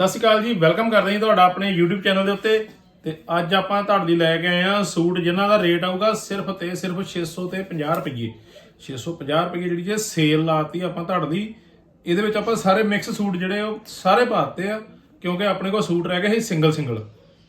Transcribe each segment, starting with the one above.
ਸਤਿ ਸ਼੍ਰੀ ਅਕਾਲ ਜੀ ਵੈਲਕਮ ਕਰਦੇ ਹਾਂ ਤੁਹਾਡਾ ਆਪਣੇ YouTube ਚੈਨਲ ਦੇ ਉੱਤੇ। ਤੇ ਅੱਜ ਆਪਾਂ ਤੁਹਾਡੇ ਲਈ ਲੈ ਕੇ ਆਏ ਆ ਸੂਟ, ਜਿਨ੍ਹਾਂ ਦਾ ਰੇਟ ਆਊਗਾ ਸਿਰਫ ਤੇ ਸਿਰਫ 600 ਤੇ 50 ਰੁਪਏ 650 ਰੁਪਏ ਜਿਹੜੀ ਜੇ ਸੇਲ ਲਾਤੀ ਆਪਾਂ ਤੁਹਾਡੇ ਦੀ ਇਹਦੇ ਵਿੱਚ ਆਪਾਂ ਸਾਰੇ ਮਿਕਸ ਸੂਟ ਜਿਹੜੇ ਉਹ ਸਾਰੇ ਪਾਤੇ ਆ, ਕਿਉਂਕਿ ਆਪਣੇ ਕੋਲ ਸੂਟ ਰਹਿ ਗਏ ਸੀ ਸਿੰਗਲ ਸਿੰਗਲ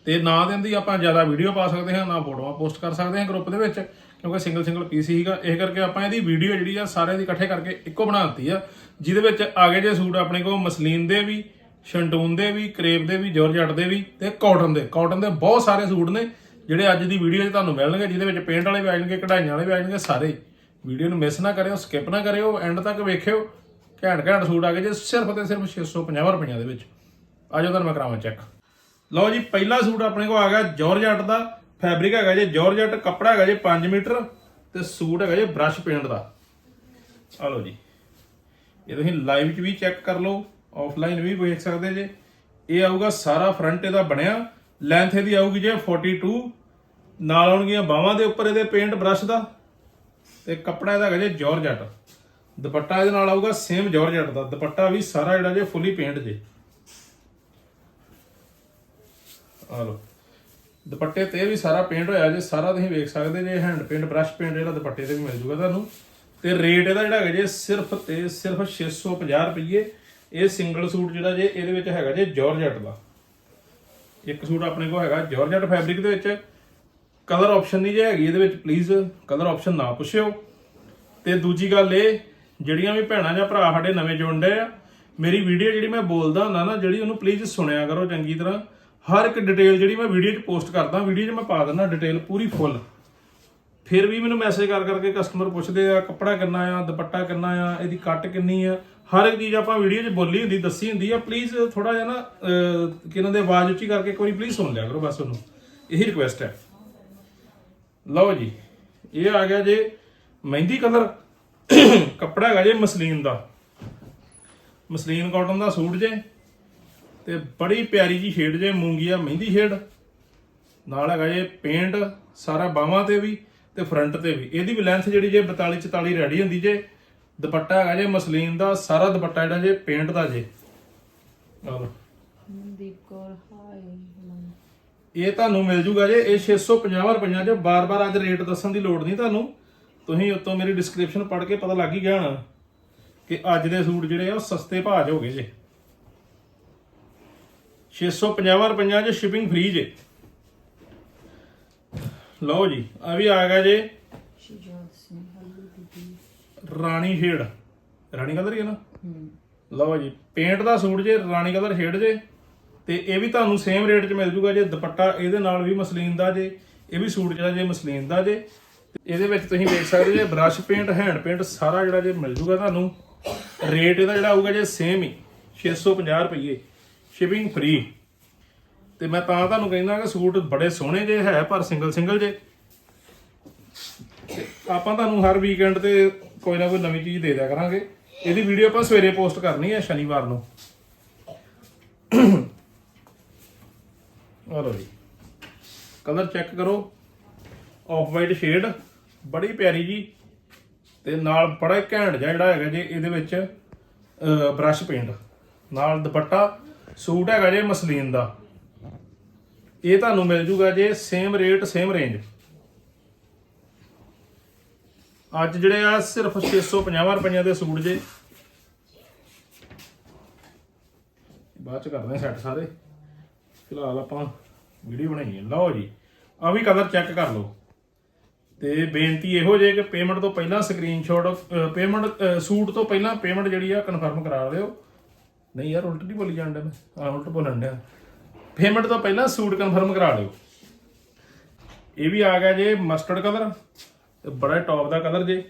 ਤੇ ਨਾ ਦਿਨ ਦੀ ਆਪਾਂ ਜ਼ਿਆਦਾ ਵੀਡੀਓ ਪਾ ਸਕਦੇ ਹਾਂ, ਨਾ ਫੋਟੋਆਂ ਪੋਸਟ ਕਰ ਸਕਦੇ ਹਾਂ ਗਰੁੱਪ ਦੇ ਵਿੱਚ, ਕਿਉਂਕਿ ਸਿੰਗਲ ਸਿੰਗਲ ਪੀਸ ਸੀਗਾ। ਇਹ ਕਰਕੇ ਆਪਾਂ ਇਹਦੀ ਵੀਡੀਓ ਜਿਹੜੀ ਆ ਸਾਰੇ ਦੀ ਇਕੱਠੇ ਕਰਕੇ ਇੱਕੋ ਬਣਾ ਦਿੱਤੀ ਆ, ਜਿਹਦੇ ਵਿੱਚ ਆ ਗਏ ਜੇ ਸੂਟ ਆਪਣੇ ਕੋਲ ਮਸਲੀਨ ਦੇ ਵੀ ਸ਼ੰਟੂਨ ਦੇ ਵੀ ਕਰੇਪ ਦੇ ਵੀ ਜੋਰਜੱਟ ਦੇ ਵੀ ਤੇ ਕਾਟਨ ਦੇ। ਕਾਟਨ ਦੇ ਬਹੁਤ ਸਾਰੇ ਸੂਟ ਨੇ ਜਿਹੜੇ ਅੱਜ ਦੀ ਵੀਡੀਓ 'ਚ ਤੁਹਾਨੂੰ ਮਿਲਣਗੇ, ਜਿਹਦੇ ਵਿੱਚ ਪੇਂਟ ਵਾਲੇ ਵੀ ਆ ਜਾਣਗੇ, ਕਢਾਈਆਂ ਵਾਲੇ ਵੀ ਆ ਜਾਣਗੇ ਸਾਰੇ। ਵੀਡੀਓ ਨੂੰ ਮਿਸ ਨਾ ਕਰਿਓ ਸਕਿਪ ਨਾ ਕਰਿਓ ਐਂਡ ਤੱਕ ਵੇਖਿਓ। ਘੈਂਟ ਘੈਂਟ ਸੂਟ ਆ ਗਏ ਜੇ ਸਿਰਫ ਤੇ ਸਿਰਫ 650 ਰੁਪਈਆਂ ਦੇ ਵਿੱਚ। ਆਜੋ ਤੁਹਾਨੂੰ ਮੈਂ ਕਰਾਵਾਂ ਚੈੱਕ ਲਓ ਜੀ, ਪਹਿਲਾ ਸੂਟ ਆਪਣੇ ਕੋਲ ਆ ਗਿਆ ਜਾਰਜਟ ਦਾ। ਫੈਬਰਿਕ ਹੈਗਾ ਜੇ ਜਾਰਜਟ ਕੱਪੜਾ ਹੈਗਾ ਜੇ 5 ਮੀਟਰ ਤੇ ਸੂਟ ਹੈਗਾ ਜੇ ਬ੍ਰਸ਼ ਪੇਂਟ ਦਾ। ਆ ਲਓ ਜੀ। ਇਹ ਤੁਸੀਂ ਲਾਈਵ 'ਚ ਵੀ ਚੈੱਕ ਕਰ ਲਓ। ਆਫਲਾਈਨ ਵੀ ਵੇਖ ਸਕਦੇ ਜੇ। ਇਹ ਆਊਗਾ ਸਾਰਾ ਫਰੰਟ ਇਹਦਾ ਬਣਿਆ। ਲੈਂਥ ਇਹਦੀ ਆਊਗੀ ਜੇ 42 ਨਾਲ ਆਉਣਗੀਆਂ ਬਾਹਾਂ ਦੇ ਉੱਪਰ ਇਹਦੇ ਪੇਂਟ ਬ੍ਰਸ਼ ਦਾ। ਤੇ ਕੱਪੜਾ ਇਹਦਾ ਹੈਗਾ ਜੇ ਜਾਰਜਟ ਦੁਪੱਟਾ ਇਹਦੇ ਨਾਲ ਆਊਗਾ ਸੇਮ ਜਾਰਜਟ ਦਾ। ਦੁਪੱਟਾ ਵੀ ਸਾਰਾ ਜਿਹੜਾ ਜੇ ਫੁੱਲੀ ਪੇਂਟ ਜੇ। ਆ ਲਓ। ਦੁਪੱਟੇ ਤੇ ਵੀ ਸਾਰਾ ਪੇਂਟ ਹੋਇਆ ਜੇ। ਸਾਰਾ ਤੁਸੀਂ ਵੇਖ ਸਕਦੇ ਜੇ ਹੈਂਡ ਪੇਂਟ ਬ੍ਰਸ਼ ਪੇਂਟ ਜਿਹੜਾ ਦੁਪੱਟੇ ਤੇ ਵੀ ਮਿਲ ਜੂਗਾ ਤੁਹਾਨੂੰ। ਤੇ ਰੇਟ ਇਹਦਾ ਜਿਹੜਾ ਹੈਗਾ ਜੇ ਸਿਰਫ ਤੇ ਸਿਰਫ 650 ਰੁਪਏ ਇਹ ਸਿੰਗਲ ਸੂਟ ਜਿਹੜਾ ਜੇ ਇਹਦੇ ਵਿੱਚ ਹੈਗਾ ਜੇ ਜਾਰਜਟ ਦਾ। ਇੱਕ ਸੂਟ ਆਪਣੇ ਕੋਲ ਹੈਗਾ ਜਾਰਜਟ ਫੈਬਰਿਕ ਦੇ ਵਿੱਚ। ਕਲਰ ਆਪਸ਼ਨ ਨਹੀਂ ਜੇ ਹੈਗੀ ਇਹਦੇ ਵਿੱਚ ਪਲੀਜ਼ ਕਲਰ ਆਪਸ਼ਨ ਨਾ ਪੁੱਛਿਓ। ਤੇ ਦੂਜੀ ਗੱਲ ਇਹ, ਜਿਹੜੀਆਂ ਵੀ ਭੈਣਾਂ ਜਾਂ ਭਰਾ ਸਾਡੇ ਨਵੇਂ ਜੁੜਦੇ ਆ, ਮੇਰੀ ਵੀਡੀਓ ਜਿਹੜੀ ਮੈਂ ਬੋਲਦਾ ਹੁੰਦਾ ਨਾ, ਜਿਹੜੀ ਉਹਨੂੰ ਪਲੀਜ਼ ਸੁਣਿਆ ਕਰੋ ਚੰਗੀ ਤਰ੍ਹਾਂ। ਹਰ ਇੱਕ ਡਿਟੇਲ ਜਿਹੜੀ ਮੈਂ ਵੀਡੀਓ 'ਚ ਪੋਸਟ ਕਰਦਾ ਵੀਡੀਓ 'ਚ ਮੈਂ ਪਾ ਦਿੰਦਾ ਡਿਟੇਲ ਪੂਰੀ ਫੁੱਲ ਫਿਰ ਵੀ ਮੈਨੂੰ ਮੈਸੇਜ ਕਰ ਕਰਕੇ ਕਸਟਮਰ ਪੁੱਛਦੇ ਆ, ਕੱਪੜਾ ਕਿੰਨਾ ਆ, ਦੁਪੱਟਾ ਕਿੰਨਾ ਆ, ਇਹਦੀ ਕੱਟ ਕਿੰਨੀ ਆ। ਹਰ ਇੱਕ ਚੀਜ਼ ਆਪਾਂ ਵੀਡੀਓ 'ਚ ਬੋਲੀ ਹੁੰਦੀ, ਦੱਸੀ ਹੁੰਦੀ ਆ। ਪਲੀਜ਼ ਥੋੜਾ ਜਿਹਾ ਨਾ ਕਿਹਨਾਂ ਦੇ ਆਵਾਜ਼ ਉੱਚੀ ਕਰਕੇ ਇੱਕ ਵਾਰੀ ਪਲੀਜ਼ ਸੁਣ ਲਿਆ ਕਰੋ ਬਸ ਉਹਨੂੰ। ਇਹੀ ਰਿਕੁਐਸਟ ਹੈ। ਲਓ ਜੀ, ਇਹ ਆ ਗਿਆ ਜੇ ਮਹਿੰਦੀ ਕਲਰ। ਕੱਪੜਾ ਹੈਗਾ ਜੇ ਮਸਲੀਨ ਦਾ। ਮਸਲੀਨ ਕਾਟਨ ਦਾ ਸੂਟ ਜੇ। ਤੇ ਬੜੀ ਪਿਆਰੀ ਜੀ ਸ਼ੇਡ ਜੇ ਮੂੰਗੀਆ ਮਹਿੰਦੀ ਸ਼ੇਡ ਨਾਲ ਹੈਗਾ ਜੇ ਪੇਂਟ ਸਾਰਾ ਬਾਹਾਂ ਤੇ ਵੀ। ਤੇ ਫਰੰਟ ਤੇ ਵੀ। ਇਹਦੀ ਵੀ ਲੈਂਥ ਜਿਹੜੀ ਜੇ 42 44 ਰੈਡੀ ਹੁੰਦੀ ਜੇ ਦੁਪੱਟਾ ਹੈਗਾ ਜੇ ਮਸਲੀਨ ਦਾ ਸਾਰਾ ਦੁਪੱਟਾ ਜਿਹੜਾ ਜੇ ਪੇਂਟ ਦਾ ਜੇ। ਆਹ ਲਓ। ਮਨਦੀਪ ਕੌਰ ਹਾਏ ਇਹ ਤੁਹਾਨੂੰ ਮਿਲ ਜੂਗਾ ਜੇ ਇਹ 650 ਰੁਪਈਆ ਚ ਬਾਰ-ਬਾਰ ਅੱਜ ਰੇਟ ਦੱਸਣ ਦੀ ਲੋੜ ਨਹੀਂ ਤੁਹਾਨੂੰ। ਤੁਸੀਂ ਉੱਤੋਂ ਮੇਰੀ ਡਿਸਕ੍ਰਿਪਸ਼ਨ ਪੜ੍ਹ ਕੇ ਪਤਾ ਲੱਗ ਹੀ ਗਿਆ ਹੋਣਾ ਕਿ ਅੱਜ ਦੇ ਸੂਟ ਜਿਹੜੇ ਆ ਉਹ ਸਸਤੇ ਭਾਅ 'ਚ ਹੋ ਗਏ ਜੇ। 650 ਰੁਪਈਆ ਚ ਸ਼ਿਪਿੰਗ ਫ੍ਰੀ ਜੇ। ਲਓ ਜੀ, ਆ ਵੀ ਆ ਗਿਆ ਜੇ। ਸ਼ਿਜਾਤ ਸਿੰਘ ਰਾਣੀ ਸ਼ੇਡ ਰਾਣੀ ਕਲਰ ਹੀ ਹੈ ਨਾ? ਲਓ ਜੀ ਪੇਂਟ ਦਾ ਸੂਟ ਜੇ, ਰਾਣੀ ਕਲਰ ਸ਼ੇਡ ਜੇ। ਤੇ ਇਹ ਵੀ ਤੁਹਾਨੂੰ ਸੇਮ ਰੇਟ 'ਚ ਮਿਲ ਜੂਗਾ ਜੇ, ਦੁਪੱਟਾ ਇਹਦੇ ਨਾਲ ਵੀ ਮਸਲੀਨ ਦਾ ਜੇ, ਇਹ ਵੀ ਸੂਟ ਜਿਹੜਾ ਜੇ ਮਸਲੀਨ ਦਾ ਜੇ। ਇਹਦੇ ਵਿੱਚ ਤੁਸੀਂ ਦੇਖ ਸਕਦੇ ਜੇ ਬ੍ਰਸ਼ ਪੇਂਟ ਹੈਂਡ ਪੇਂਟ ਸਾਰਾ ਜਿਹੜਾ ਜੇ ਮਿਲ ਜੂਗਾ ਤੁਹਾਨੂੰ। ਰੇਟ ਇਹਦਾ ਜਿਹੜਾ ਆਊਗਾ ਜੇ ਸੇਮ ਹੀ 650 ਰੁਪਏ ਸ਼ਿਪਿੰਗ ਫ੍ਰੀ ਤੇ ਮੈਂ ਤਾਂ ਤੁਹਾਨੂੰ ਕਹਿੰਦਾ ਕਿ ਸੂਟ ਬੜੇ ਸੋਹਣੇ ਜੇ ਹੈ, ਪਰ ਸਿੰਗਲ ਸਿੰਗਲ ਜੇ। ਆਪਾਂ ਤੁਹਾਨੂੰ ਹਰ ਵੀਕਐਂਡ ਤੇ ਕੋਈ ਨਾ ਕੋਈ ਨਵੀਂ ਚੀਜ਼ ਦੇ ਦਿਆ ਕਰਾਂਗੇ। ਇਹਦੀ ਵੀਡੀਓ ਆਪਾਂ ਸਵੇਰੇ ਪੋਸਟ ਕਰਨੀ ਹੈ, ਸ਼ਨੀਵਾਰ ਨੂੰ। ਆ ਲਓ ਜੀ। ਕਲਰ ਚੈੱਕ ਕਰੋ। ਆਫ ਵਾਈਟ ਸ਼ੇਡ ਬੜੀ ਪਿਆਰੀ ਜੀ। ਤੇ ਨਾਲ ਬੜਾ ਹੀ ਘੈਂਟ ਜਿਹਾ ਜਿਹੜਾ ਹੈਗਾ ਜੇ, ਇਹਦੇ ਵਿੱਚ ਬ੍ਰਸ਼ ਪੇਂਟ ਨਾਲ ਦੁਪੱਟਾ, ਸੂਟ ਹੈਗਾ ਜੇ ਮਸਲੀਨ ਦਾ। ਇਹ ਤੁਹਾਨੂੰ ਮਿਲ ਜੂਗਾ ਜੇ ਸੇਮ ਰੇਟ ਸੇਮ ਰੇਂਜ ਅੱਜ ਜਿਹੜੇ ਆ ਸਿਰਫ 650 ਰੁਪਈਆ ਦੇ ਸੂਟ ਜੇ। ਬਾਅਦ ਚ ਕਰਦੇ ਸੈੱਟ ਸਾਰੇ। ਫਿਲਹਾਲ ਆਪਾਂ ਵੀਡੀਓ ਬਣਾਈ ਹੈ। ਲਓ ਜੀ ਆ ਵੀ ਕਲਰ ਚੈੱਕ ਕਰ ਲਓ। ਤੇ ਬੇਨਤੀ ਇਹੋ ਜੇ ਕਿ ਪੇਮੈਂਟ ਤੋਂ ਪਹਿਲਾਂ ਸਕਰੀਨਸ਼ਾਟ ਪੇਮੈਂਟ ਸੂਟ ਤੋਂ ਪਹਿਲਾਂ ਪੇਮੈਂਟ ਜਿਹੜੀ ਆ ਕਨਫਰਮ ਕਰਾ ਲਿਓ ਨਹੀਂ ਯਾਰ, ਉਲਟ ਨਹੀਂ ਬੋਲੀ ਜਾਣ ਡਿਆ ਮੈਂ। ਆ ਉਲਟ ਬੋਲਣ ਡਿਆ। ਪੇਮੈਂਟ ਤੋਂ ਪਹਿਲਾਂ ਸੂਟ ਕਨਫਰਮ ਕਰਾ ਲਿਓ। ਇਹ ਵੀ ਆ ਗਿਆ ਜੇ ਮਸਟਰਡ ਕਲਰ ਤੇ ਬੜਾ ਟੌਪ ਦਾ ਕਲਰ ਜੇ।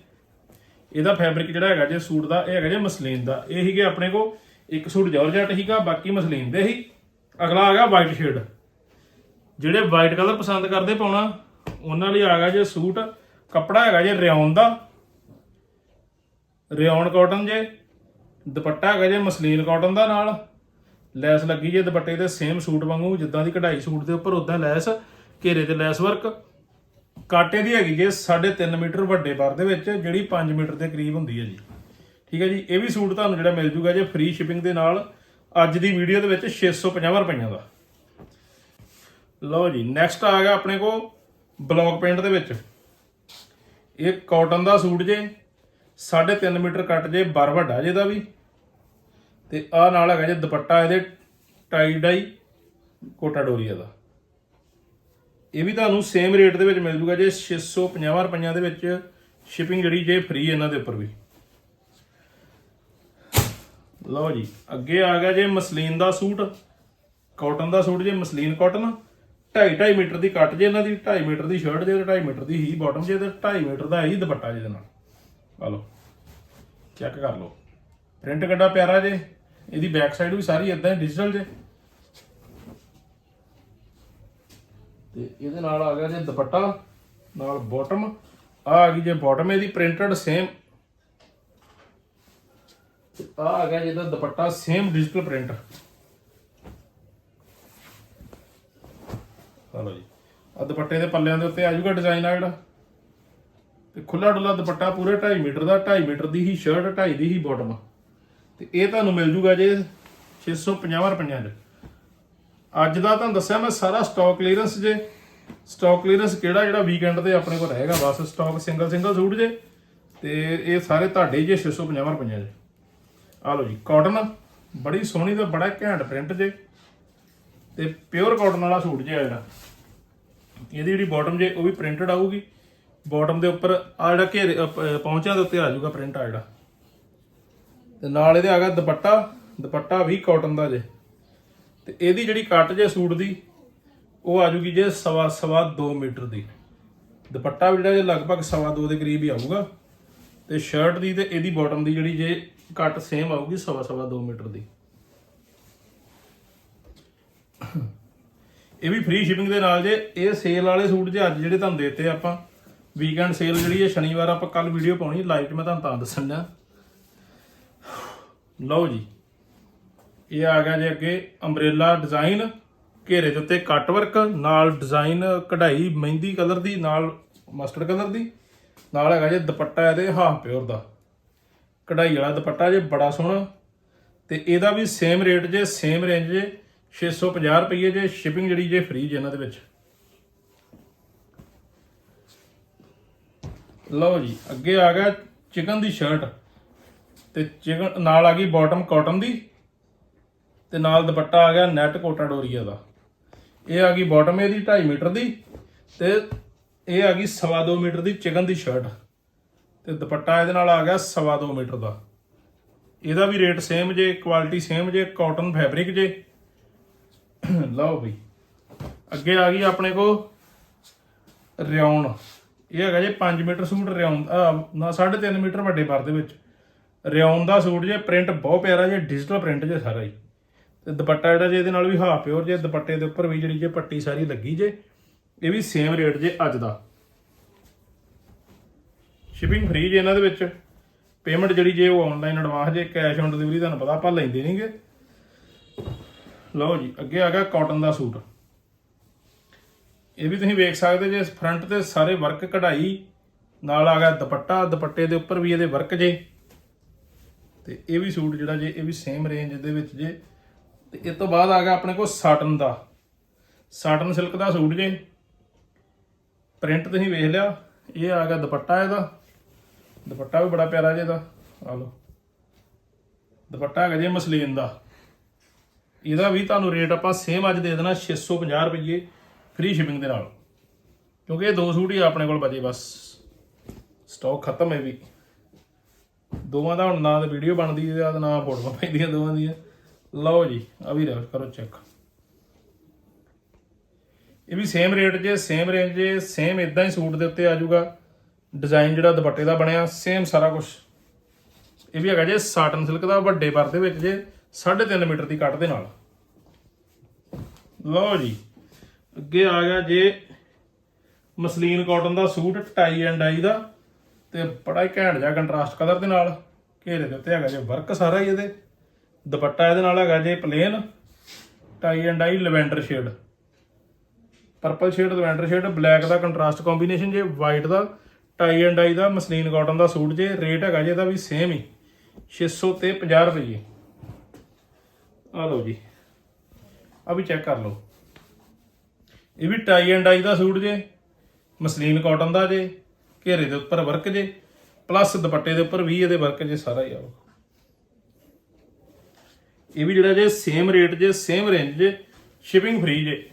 ਇਹਦਾ ਫੈਬਰਿਕ ਜਿਹੜਾ ਹੈਗਾ ਜੇ ਸੂਟ ਦਾ, ਇਹ ਹੈਗਾ ਜੇ ਮਸਲੀਨ ਦਾ। ਇਹ ਹੀਗੇ ਆਪਣੇ ਕੋ ਇੱਕ ਸੂਟ ਜਾਰਜਟ ਹੀਗਾ ਬਾਕੀ ਮਸਲੀਨ ਦੇ ਹੀ ਅਗਲਾ ਆ ਗਿਆ ਵਾਈਟ ਸ਼ੇਡ ਜਿਹੜੇ ਵਾਈਟ ਕਲਰ ਪਸੰਦ ਕਰਦੇ ਪਾਉਣਾ, ਉਹਨਾਂ ਲਈ ਆ ਗਿਆ ਜੇ ਸੂਟ ਕੱਪੜਾ ਹੈਗਾ ਜੇ ਰਿਓਨ ਦਾ। ਰਿਓਨ ਕਾਟਨ ਜੇ। ਦੁਪੱਟਾ ਹੈਗਾ ਜੇ ਮਸਲੀਨ ਕਾਟਨ ਦਾ ਨਾਲ। ਲੈਸ ਲੱਗੀ ਜੇ ਦੁਪੱਟੇ ਤੇ ਸੇਮ ਸੂਟ ਵਾਂਗੂ, ਜਿੱਦਾਂ ਦੀ ਕਢਾਈ ਸੂਟ ਦੇ ਉੱਪਰ ਉਦਾਂ ਲੈਸ, ਘੇਰੇ ਤੇ ਲੈਸ ਵਰਕ ਕਾਟੇ ਦੀ ਹੈਗੀ ਜੇ 3.5 ਮੀਟਰ ਵੱਡੇ ਪਰ ਦੇ ਵਿੱਚ, ਜਿਹੜੀ 5 ਮੀਟਰ ਦੇ ਕਰੀਬ ਹੁੰਦੀ ਹੈ ਜੀ। ਠੀਕ ਹੈ ਜੀ, ਇਹ ਵੀ ਸੂਟ ਤੁਹਾਨੂੰ ਜਿਹੜਾ ਮਿਲ ਜੂਗਾ ਜੇ ਫ੍ਰੀ ਸ਼ਿਪਿੰਗ ਦੇ ਨਾਲ, ਅੱਜ ਦੀ ਵੀਡੀਓ ਦੇ ਵਿੱਚ 650 ਰੁਪਈਆਂ ਦਾ। ਲਓ ਜੀ ਨੈਕਸਟ ਆ ਗਿਆ ਆਪਣੇ ਕੋ ਬਲੌਕ ਪ੍ਰਿੰਟ ਦੇ ਵਿੱਚ। ਇਹ ਕਾਟਨ ਦਾ ਸੂਟ ਜੇ 3.5 ਮੀਟਰ ਕੱਟ ਜੇ, ਬਰ ਵੱਡਾ ਜੇ ਦਾ ਵੀ। ਤੇ ਆ ਨਾਲ ਹੈਗਾ ਜੇ ਦੁਪੱਟਾ ਇਹਦੇ ਟਾਈ ਡਾਈ ਕੋਟਾ ਡੋਰੀਆ ਦਾ ਇਹ ਵੀ ਤੁਹਾਨੂੰ ਸੇਮ ਰੇਟ ਦੇ ਵਿੱਚ ਮਿਲ ਜੂਗਾ ਜੇ 650 ਰੁਪਈਆਂ ਦੇ ਵਿੱਚ ਸ਼ਿਪਿੰਗ ਜਿਹੜੀ ਜੇ ਫ੍ਰੀ ਇਹਨਾਂ ਦੇ ਉੱਪਰ ਵੀ। ਲਓ ਜੀ, ਅੱਗੇ ਆ ਗਿਆ ਜੇ ਮਸਲੀਨ ਦਾ ਸੂਟ ਕਾਟਨ ਦਾ ਸੂਟ ਜੇ ਮਸਲੀਨ ਕਾਟਨ 2.5 2.5 ਮੀਟਰ ਦੀ ਕੱਟ ਜੇ ਇਹਨਾਂ ਦੀ 2.5 ਮੀਟਰ ਦੀ ਸ਼ਰਟ ਜੇ ਤੇ 2.5 ਮੀਟਰ ਦੀ ਹੀ ਬਾਟਮ ਜੇ ਤੇ 2.5 ਮੀਟਰ ਦਾ ਹੀ ਦੁਪੱਟਾ ਜਿਹਦੇ ਨਾਲ। ਆ ਲਓ ਚੈੱਕ ਕਰ ਲਓ। ਪ੍ਰਿੰਟ ਕਿੱਡਾ ਪਿਆਰਾ ਜੇ। ਇਹਦੀ ਬੈਕ ਸਾਈਡ ਵੀ ਸਾਰੀ ਇਦਾਂ ਡਿਜੀਟਲ ਜੇ। ਤੇ ਇਹਦੇ ਨਾਲ ਆ ਗਿਆ ਜੇ ਦੁਪੱਟਾ, ਨਾਲ ਬਾਟਮ ਆ ਆ ਗਈ ਜੇ ਬਾਟਮ ਇਹਦੀ ਪ੍ਰਿੰਟਡ ਸੇਮ ਤੇ ਆ ਆ ਗਿਆ ਜਿਹਦਾ ਦੁਪੱਟਾ ਸੇਮ ਡਿਜੀਟਲ ਪ੍ਰਿੰਟ ਹਲੋ ਜੀ। ਆ ਦੁਪੱਟੇ ਦੇ ਪੱਲਿਆਂ ਦੇ ਉੱਤੇ ਆ ਜੂਗਾ ਡਿਜ਼ਾਈਨ ਆ ਜਿਹੜਾ। ਤੇ ਖੁੱਲਾ ਡੁੱਲਾ ਦੁਪੱਟਾ ਪੂਰੇ 2.5 ਮੀਟਰ ਦਾ 2.5 ਮੀਟਰ ਦੀ ਹੀ ਸ਼ਰਟ 2.5 ਦੀ ਹੀ ਬਾਟਮ ਤੇ ਇਹ ਤੁਹਾਨੂੰ ਮਿਲ ਜੂਗਾ ਜੇ 650 ਰੁਪਈਆਂ 'ਚ। ਅੱਜ ਦਾ ਤੁਹਾਨੂੰ ਦੱਸਿਆ ਮੈਂ ਸਾਰਾ ਸਟਾਕ ਕਲੀਅਰੈਂਸ ਜੇ। ਸਟਾਕ ਕਲੀਅਰੈਂਸ ਕਿਹੜਾ ਜਿਹੜਾ ਵੀਕਐਂਡ ਤੇ ਆਪਣੇ ਕੋਲ ਰਹੇਗਾ ਬਸ ਸਟਾਕ ਸਿੰਗਲ ਸਿੰਗਲ ਸੂਟ ਜੇ। ਤੇ ਇਹ ਸਾਰੇ ਤੁਹਾਡੇ ਜੇ 650 ਰੁਪਈਆ ਜੇ ਆ ਲਓ ਜੀ ਕਾਟਨ ਬੜੀ ਸੋਹਣੀ ਤੇ ਬੜਾ ਘੈਂਟ ਪ੍ਰਿੰਟ ਜੇ। ਤੇ ਪਿਓਰ ਕਾਟਨ ਵਾਲਾ ਸੂਟ ਜੇ ਆ ਜਿਹੜਾ। ਇਹਦੀ ਜਿਹੜੀ ਬਾਟਮ ਜੇ ਉਹ ਵੀ ਪ੍ਰਿੰਟਡ ਆਊਗੀ। ਬਾਟਮ ਦੇ ਉੱਪਰ ਆ ਜਿਹੜਾ ਘੇਰੇ ਅ, ਪੌਂਚਿਆਂ ਦੇ ਉੱਤੇ ਆ ਜਾਊਗਾ ਪ੍ਰਿੰਟ ਆ ਜਿਹੜਾ। ਤੇ ਨਾਲ ਇਹਦੇ ਆ ਗਿਆ ਦੁਪੱਟਾ ਦੁਪੱਟਾ ਵੀ ਕਾਟਨ ਦਾ ਜੇ। ਤੇ ਇਹਦੀ ਜਿਹੜੀ ਕੱਟ ਜੇ ਸੂਟ ਦੀ, ਉਹ ਆ ਜੂਗੀ ਜੇ ਸਵਾ ਸਵਾ 2 ਮੀਟਰ ਦੀ। ਦੁਪੱਟਾ ਜਿਹੜਾ ਜੇ ਲਗਭਗ ਸਵਾ 2 ਦੇ ਕਰੀਬ ਹੀ ਆਊਗਾ। ਤੇ ਸ਼ਰਟ ਦੀ ਤੇ ਇਹਦੀ ਬਾਟਮ ਦੀ ਜਿਹੜੀ ਜੇ ਕੱਟ ਸੇਮ ਆਊਗੀ ਸਵਾ ਸਵਾ 2 ਮੀਟਰ ਦੀ। ਇਹ ਵੀ ਫ੍ਰੀ ਸ਼ਿਪਿੰਗ ਦੇ ਨਾਲ ਜੇ, ਇਹ ਸੇਲ ਵਾਲੇ ਸੂਟ ਜੇ ਅੱਜ ਜਿਹੜੇ ਤੁਹਾਨੂੰ ਦੇਤੇ ਆਪਾਂ। ਵੀਕਐਂਡ ਸੇਲ ਜਿਹੜੀ ਹੈ, ਸ਼ਨੀਵਾਰ ਆਪਾਂ ਕੱਲ ਵੀਡੀਓ ਪਾਉਣੀ ਲਾਈਵ 'ਚ ਮੈਂ ਤੁਹਾਨੂੰ ਤਾਂ ਦੱਸਣ ਦਾ ਲਓ ਜੀ, ਇਹ ਆ ਗਿਆ ਜੀ ਅੱਗੇ ਅੰਬ੍ਰੇਲਾ ਡਿਜ਼ਾਈਨ ਘੇਰੇ ਦੇ ਉੱਤੇ ਕੱਟ ਵਰਕ ਨਾਲ ਡਿਜ਼ਾਈਨ ਕਢਾਈ ਮਹਿੰਦੀ ਕਲਰ ਦੀ, ਨਾਲ ਮਸਟਰਡ ਕਲਰ ਦੀ, ਨਾਲ ਹੈਗਾ ਜੀ ਦੁਪੱਟਾ ਇਹਦੇ ਹਾਫ ਪਿਓਰ ਦਾ। ਕਢਾਈ ਵਾਲਾ ਦੁਪੱਟਾ ਜੇ ਬੜਾ ਸੋਹਣਾ, ਤੇ ਇਹਦਾ ਵੀ ਸੇਮ ਰੇਟ ਜੇ ਸੇਮ ਰੇਂਜ ਜੇ 650 ਰੁਪਏ ਜੇ ਸ਼ਿਪਿੰਗ ਜਿਹੜੀ ਜੇ ਫ੍ਰੀ ਜੇ ਇਹਨਾਂ ਦੇ ਵਿੱਚ। ਲਓ ਜੀ, ਅੱਗੇ ਆ ਗਿਆ ਚਿਕਨ ਦੀ ਸ਼ਰਟ ਤੇ ਚਿਕਨ ਨਾਲ ਆ ਗਈ ਬਾਟਮ ਕਾਟਨ ਦੀ ਤੇ ਨਾਲ ਦੁਪੱਟਾ ਆ ਗਿਆ ਨੈਟ ਕੋਟਾ ਡੋਰੀਆ ਦਾ। ਇਹ ਆ ਗਈ ਬਾਟਮ ਇਹਦੀ 2.5 ਮੀਟਰ ਦੀ ਤੇ ਇਹ ਆ ਗਈ 2.5 ਮੀਟਰ ਦੀ ਚਿਕਨ ਦੀ ਸ਼ਰਟ ਤੇ ਦੁਪੱਟਾ ਇਹਦੇ ਨਾਲ ਆ ਗਿਆ 2.5 ਮੀਟਰ ਦਾ। ਇਹਦਾ ਵੀ ਰੇਟ ਸੇਮ ਜੇ ਕੁਆਲਿਟੀ ਸੇਮ ਜੇ ਕਾਟਨ ਫੈਬਰਿਕ ਜੇ। ਲਓ ਬਈ। ਅੱਗੇ ਆ ਗਈ ਆਪਣੇ ਕੋ ਰਿਆਉਣ ਇਹ ਹੈਗਾ ਜੇ 5 ਮੀਟਰ ਸੂਟ ਰਿਆਉਣ ਅਹ, ਨਾ 3.5 ਮੀਟਰ ਵੱਡੇ ਪਰ ਦੇ ਵਿੱਚ। ਰਿਆਉਣ ਦਾ ਸੂਟ ਜੇ ਪ੍ਰਿੰਟ ਬਹੁਤ ਪਿਆਰਾ, ਜੇ ਡਿਜੀਟਲ ਪ੍ਰਿੰਟ ਜੇ ਸਾਰਾ ਹੀ। ਤੇ ਦੁਪੱਟਾ ਜਿਹੜਾ ਜੇ ਇਹਦੇ ਨਾਲ ਵੀ ਹਾਫ ਪਿਓਰ ਜੇ, ਦੁਪੱਟੇ ਦੇ ਉੱਪਰ ਵੀ ਜਿਹੜੀ ਜੇ ਪੱਟੀ ਸਾਰੀ ਲੱਗੀ ਜੇ, ਇਹ ਵੀ ਸੇਮ ਰੇਟ ਜੇ ਅੱਜ ਦਾ। ਸ਼ਿਪਿੰਗ ਫ੍ਰੀ ਜੇ ਇਹਨਾਂ ਦੇ ਵਿੱਚ। ਪੇਮੈਂਟ ਜਿਹੜੀ ਜੇ ਉਹ ਆਨਲਾਈਨ ਐਡਵਾਂਸ ਜੇ ਕੈਸ਼ ਔਨ ਡਿਲੀਵਰੀ ਤੁਹਾਨੂੰ ਪਤਾ, ਆਪਾਂ ਲੈਂਦੇ ਨਹੀਂਗੇ ਲਓ ਜੀ, ਅੱਗੇ ਆ ਗਿਆ ਕਾਟਨ ਦਾ ਸੂਟ। ਇਹ ਵੀ ਤੁਸੀਂ ਵੇਖ ਸਕਦੇ ਜੇ ਫਰੰਟ ਤੇ ਸਾਰੇ ਵਰਕ ਕਢਾਈ, ਨਾਲ ਆ ਗਿਆ ਦੁਪੱਟਾ, ਦੁਪੱਟੇ ਦੇ ਉੱਪਰ ਵੀ ਇਹਦੇ ਵਰਕ ਜੇ। ਤੇ ਇਹ ਵੀ ਸੂਟ ਜਿਹੜਾ ਜੇ, ਇਹ ਵੀ ਸੇਮ ਰੇਂਜ ਦੇ ਵਿੱਚ ਜੇ, ਤੇ ਇਸ ਤੋਂ ਬਾਅਦ ਆ ਗਿਆ ਆਪਣੇ ਕੋਲ ਸਾਟਨ ਦਾ। ਸਾਟਨ ਸਿਲਕ ਦਾ ਸੂਟ ਜੇ। ਪ੍ਰਿੰਟ ਤੁਸੀਂ ਵੇਖ ਲਿਆ, ਇਹ ਆ ਗਿਆ ਦੁਪੱਟਾ ਇਹਦਾ। ਦੁਪੱਟਾ ਵੀ ਬੜਾ ਪਿਆਰਾ ਜੇ ਇਹਦਾ। ਆ ਲਓ। ਦੁਪੱਟਾ ਹੈਗਾ ਜੇ ਮਸਲੀਨ ਦਾ। ਇਹਦਾ ਵੀ ਤੁਹਾਨੂੰ ਰੇਟ ਆਪਾਂ ਸੇਮ ਅੱਜ ਦੇ ਦੇਣਾ 650 ਰੁਪਏ ਫ੍ਰੀ ਸ਼ਿਪਿੰਗ ਦੇ ਨਾਲ। ਕਿਉਂਕਿ ਇਹ ਦੋ ਸੂਟ ਹੀ ਆਪਣੇ ਕੋਲ ਬਚੇ ਬਸ। ਸਟਾਕ ਖਤਮ ਹੈ ਵੀ। ਦੋਵਾਂ ਦਾ ਹੁਣ ਨਾ ਤਾਂ ਵੀਡੀਓ ਬਣਦੀ ਹੈ ਤੇ ਨਾ ਫੋਟੋਆਂ ਪੈਂਦੀਆਂ ਦੋਵਾਂ ਦੀਆਂ। ਲਓ ਜੀ ਆ ਵੀ ਰੈਫਰ ਕਰੋ ਚੈੱਕ ਇਹ ਵੀ ਸੇਮ ਰੇਟ 'ਚ ਸੇਮ ਰੇਂਜ 'ਚ ਸੇਮ ਇਦਾਂ ਹੀ ਸੂਟ ਦੇ ਉੱਤੇ ਆ ਜਾਊਗਾ। ਡਿਜ਼ਾਈਨ ਜਿਹੜਾ ਦੁਪੱਟੇ ਦਾ ਬਣਿਆ ਸੇਮ ਸਾਰਾ ਕੁਝ ਇਹ ਵੀ ਹੈਗਾ ਜੇ ਸਾਟਨ ਸਿਲਕ ਦਾ, ਵੱਡੇ ਪਰ ਦੇ ਵਿੱਚ ਜੇ 3.5 ਮੀਟਰ ਦੀ ਕੱਟ ਦੇ ਨਾਲ। ਲਓ ਜੀ, ਅੱਗੇ ਆ ਗਿਆ ਜੇ ਮਸਲੀਨ ਕਾਟਨ ਦਾ ਸੂਟ ਟਾਈ ਐਂਡ ਡਾਈ ਦਾ। ਤੇ ਬੜਾ ਹੀ ਘੈਂਟ ਜਿਹਾ ਕੰਟਰਾਸਟ ਕਲਰ ਦੇ ਨਾਲ ਘੇਰੇ ਦੇ ਉੱਤੇ ਹੈਗਾ ਜੇ ਵਰਕ ਸਾਰਾ ਹੀ ਇਹਦੇ। ਦੁਪੱਟਾ ਇਹਦੇ ਨਾਲ ਹੈਗਾ ਜੇ plain tie and dye lavender shade purple shade lavender shade black the contrast combination ਜੇ ਵਾਈਟ ਦਾ ਟਾਈ ਐਂਡ ਆਈ ਦਾ ਮਸਲੀਨ ਕਾਟਨ ਦਾ ਸੂਟ ਜੇ ਰੇਟ ਹੈਗਾ ਜੇ ਇਹਦਾ ਵੀ ਸੇਮ ਹੀ। 600 ਤੇ 50 ਰੁਪਏ ਆ ਲਓ ਜੀ। ਆ ਵੀ ਚੈੱਕ ਕਰ ਲਓ। ਇਹ ਵੀ ਟਾਈ ਐਂਡ ਆਈ ਦਾ ਸੂਟ ਜੇ ਮਸਲੀਨ ਕਾਟਨ ਦਾ ਜੇ ਘੇਰੇ ਦੇ ਉੱਪਰ ਵਰਕ ਜੇ ਪਲੱਸ ਦੁਪੱਟੇ ਦੇ ਉੱਪਰ ਵੀ ਇਹਦੇ ਵਰਕ ਜੇ ਸਾਰਾ ਹੀ ਆਓ ਇਹ ਵੀ ਜਿਹੜਾ ਜੇ ਸੇਮ ਰੇਟ ਜੇ ਸੇਮ ਰੇਂਜ ਜੇ ਸ਼ਿਪਿੰਗ ਫ੍ਰੀ ਜੇ।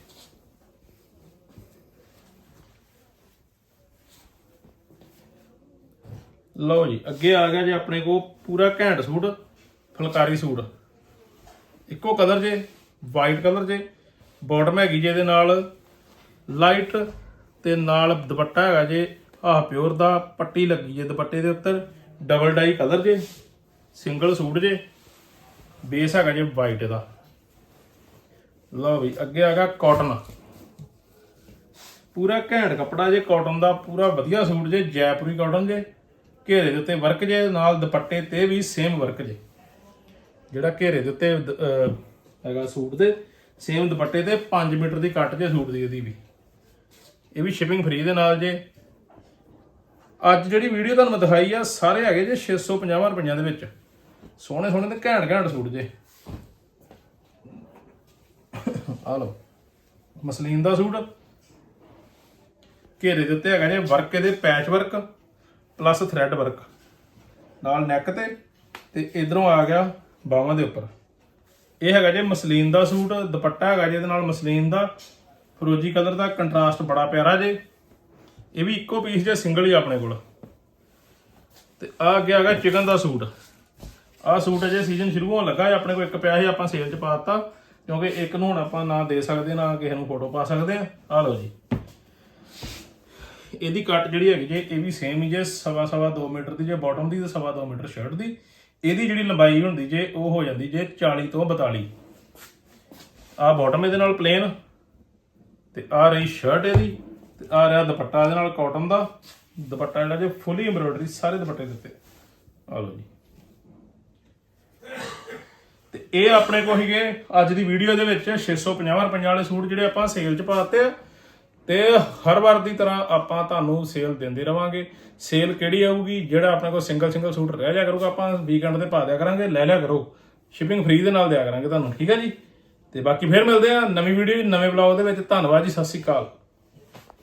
ਲਓ ਜੀ, ਅੱਗੇ ਆ ਗਿਆ ਜੇ ਆਪਣੇ ਕੋ ਪੂਰਾ ਘੈਂਟ ਸੂਟ, ਫੁਲਕਾਰੀ ਸੂਟ। ਇੱਕੋ ਕਲਰ ਜੇ ਵਾਈਟ ਕਲਰ ਜੇ ਬਾਟਮ ਹੈਗੀ ਜੇ ਇਹਦੇ ਨਾਲ ਲਾਈਟ ਤੇ ਨਾਲ ਦੁਪੱਟਾ ਹੈਗਾ ਜੇ ਆਹ ਪਿਓਰ ਦਾ ਪੱਟੀ ਲੱਗੀ ਜੇ ਦੁਪੱਟੇ ਦੇ ਉੱਤੇ ਡਬਲ ਡਾਈ ਕਲਰ ਜੇ ਸਿੰਗਲ ਸੂਟ ਜੇ ਬੇਸ ਹੈਗਾ ਜੇ ਵਾਈਟ ਦਾ। ਲਓ ਵੀ, ਅੱਗੇ ਆ ਗਿਆ ਕਾਟਨ ਪੂਰਾ ਘੈਂਟ ਕੱਪੜਾ ਜੇ ਕਾਟਨ ਦਾ ਪੂਰਾ ਵਧੀਆ ਸੂਟ ਜੇ, ਜੈਪੁਰੀ ਕਾਟਨ ਜੇ, ਘੇਰੇ ਦੇ ਉੱਤੇ ਵਰਕ ਜੇ, ਨਾਲ ਦੁਪੱਟੇ ਤੇ ਵੀ ਸੇਮ ਵਰਕ ਜੇ। ਜਿਹੜਾ ਘੇਰੇ ਦੇ ਉੱਤੇ ਹੈਗਾ ਸੂਟ ਦੇ ਸੇਮ ਦੁਪੱਟੇ ਤੇ 5 ਮੀਟਰ ਦੀ ਕੱਟ ਜੇ ਸੂਟ ਦੀ ਇਹਦੀ ਵੀ। ਇਹ ਵੀ ਸ਼ਿਪਿੰਗ ਫ੍ਰੀ ਦੇ ਨਾਲ ਜੇ। ਅੱਜ ਜਿਹੜੀ ਵੀਡੀਓ ਤੁਹਾਨੂੰ ਮੈਂ ਦਿਖਾਈ ਆ, ਸਾਰੇ ਹੈਗੇ ਜੇ 650 ਰੁਪਈਆਂ ਦੇ ਵਿੱਚ। ਸੋਹਣੇ ਸੋਹਣੇ ਤੇ ਘੈਂਟ ਘੈਂਟ ਸੂਟ ਜੇ। ਆ ਲਓ, ਮਸਲੀਨ ਦਾ ਸੂਟ। ਘੇਰੇ ਦੇ ਉੱਤੇ ਹੈਗਾ ਜੇ ਵਰਕ ਇਹਦੇ patch work plus thread work ਨਾਲ ਨੈਕ ਤੇ ਤੇ ਇਧਰੋਂ ਆ ਗਿਆ ਬਾਹਾਂ ਦੇ ਉੱਪਰ। ਇਹ ਹੈਗਾ ਜੇ ਮਸਲੀਨ ਦਾ ਸੂਟ, ਦੁਪੱਟਾ ਹੈਗਾ ਜੇ ਇਹਦੇ ਨਾਲ ਮਸਲੀਨ ਦਾ। ਫਰੋਜੀ ਕਲਰ ਦਾ ਕੰਟਰਾਸਟ ਬੜਾ ਪਿਆਰਾ ਜੇ। ਇਹ ਵੀ ਇੱਕੋ ਪੀਸ ਜੇ ਸਿੰਗਲ ਹੀ ਆਪਣੇ ਕੋਲ। ਤੇ ਆ ਅੱਗੇ ਆ ਗਿਆ ਚਿਕਨ ਦਾ ਸੂਟ। ਆਹ ਸੂਟ ਅਜੇ ਸੀਜ਼ਨ ਸ਼ੁਰੂ ਹੋਣ ਲੱਗਾ ਹੈ ਆਪਣੇ ਕੋਲ ਇੱਕ ਪਿਆ ਸੀ, ਆਪਾਂ ਸੇਲ 'ਚ ਪਾਤਾ ਕਿਉਂਕਿ ਇੱਕ ਨੂੰ ਹੁਣ ਆਪਾਂ ਨਾ ਦੇ ਸਕਦੇ, ਨਾ ਕਿਸੇ ਨੂੰ ਫੋਟੋ ਪਾ ਸਕਦੇ ਆ। ਆ ਲਓ ਜੀ। ਇਹਦੀ ਕੱਟ ਜਿਹੜੀ ਹੈਗੀ ਜੇ, ਇਹ ਵੀ ਸੇਮ ਹੀ ਜੇ, ਸਵਾ ਸਵਾ 2 ਮੀਟਰ ਦੀ ਜੇ ਬਾਟਮ ਦੀ ਤੇ ਸਵਾ 2 ਮੀਟਰ ਸ਼ਰਟ ਦੀ। ਇਹਦੀ ਜਿਹੜੀ ਲੰਬਾਈ ਹੁੰਦੀ ਜੇ, ਉਹ ਹੋ ਜਾਂਦੀ ਜੇ 40 ਤੋਂ 42 ਆਹ ਬਾਟਮ ਇਹਦੇ ਨਾਲ ਪਲੇਨ ਤੇ ਆ ਰਹੀ ਸ਼ਰਟ ਇਹਦੀ। ਤੇ ਆ ਰਿਹਾ ਦੁਪੱਟਾ ਇਹਦੇ ਨਾਲ ਕਾਟਨ ਦਾ। ਦੁਪੱਟਾ ਜਿਹੜਾ ਜੇ ਫੁੱਲੀ ਐਮਬ੍ਰੋਇਡਰੀ ਸਾਰੇ ਦੁਪੱਟੇ ਦੇ ਉੱਤੇ। ਆ ਲਓ ਜੀ। ਤੇ ਇਹ ਆਪਣੇ ਕੋਲ ਸੀਗੇ ਅੱਜ ਦੀ ਵੀਡੀਓ ਦੇ ਵਿੱਚ 650 ਰੁਪਈਆਂ ਵਾਲੇ ਸੂਟ ਜਿਹੜੇ ਆਪਾਂ ਸੇਲ 'ਚ ਪਾਤੇ ਆ। ਤੇ ਹਰ ਵਾਰ ਦੀ ਤਰ੍ਹਾਂ ਆਪਾਂ ਤੁਹਾਨੂੰ ਸੇਲ ਦਿੰਦੇ ਰਵਾਂਗੇ। ਸੇਲ ਕਿਹੜੀ ਆਊਗੀ? ਜਿਹੜਾ ਆਪਣੇ ਕੋਲ ਸਿੰਗਲ ਸਿੰਗਲ ਸੂਟ ਰਹਿ ਜਾ ਕਰੂਗਾ, ਆਪਾਂ ਵੀਕਐਂਡ ਤੇ ਪਾ ਦਿਆ ਕਰਾਂਗੇ, ਲੈ ਲਿਆ ਕਰੋ। ਸ਼ਿਪਿੰਗ ਫ੍ਰੀ ਦੇ ਨਾਲ ਦਿਆ ਕਰਾਂਗੇ ਤੁਹਾਨੂੰ, ਠੀਕ ਹੈ ਜੀ? ਤੇ ਬਾਕੀ ਫਿਰ ਮਿਲਦੇ ਆ ਨਵੀਂ ਵੀਡੀਓ ਨਵੇਂ ਬਲੌਗ ਦੇ ਵਿੱਚ। ਧੰਨਵਾਦ ਜੀ, ਸਤਿ ਸ਼੍ਰੀ ਅਕਾਲ।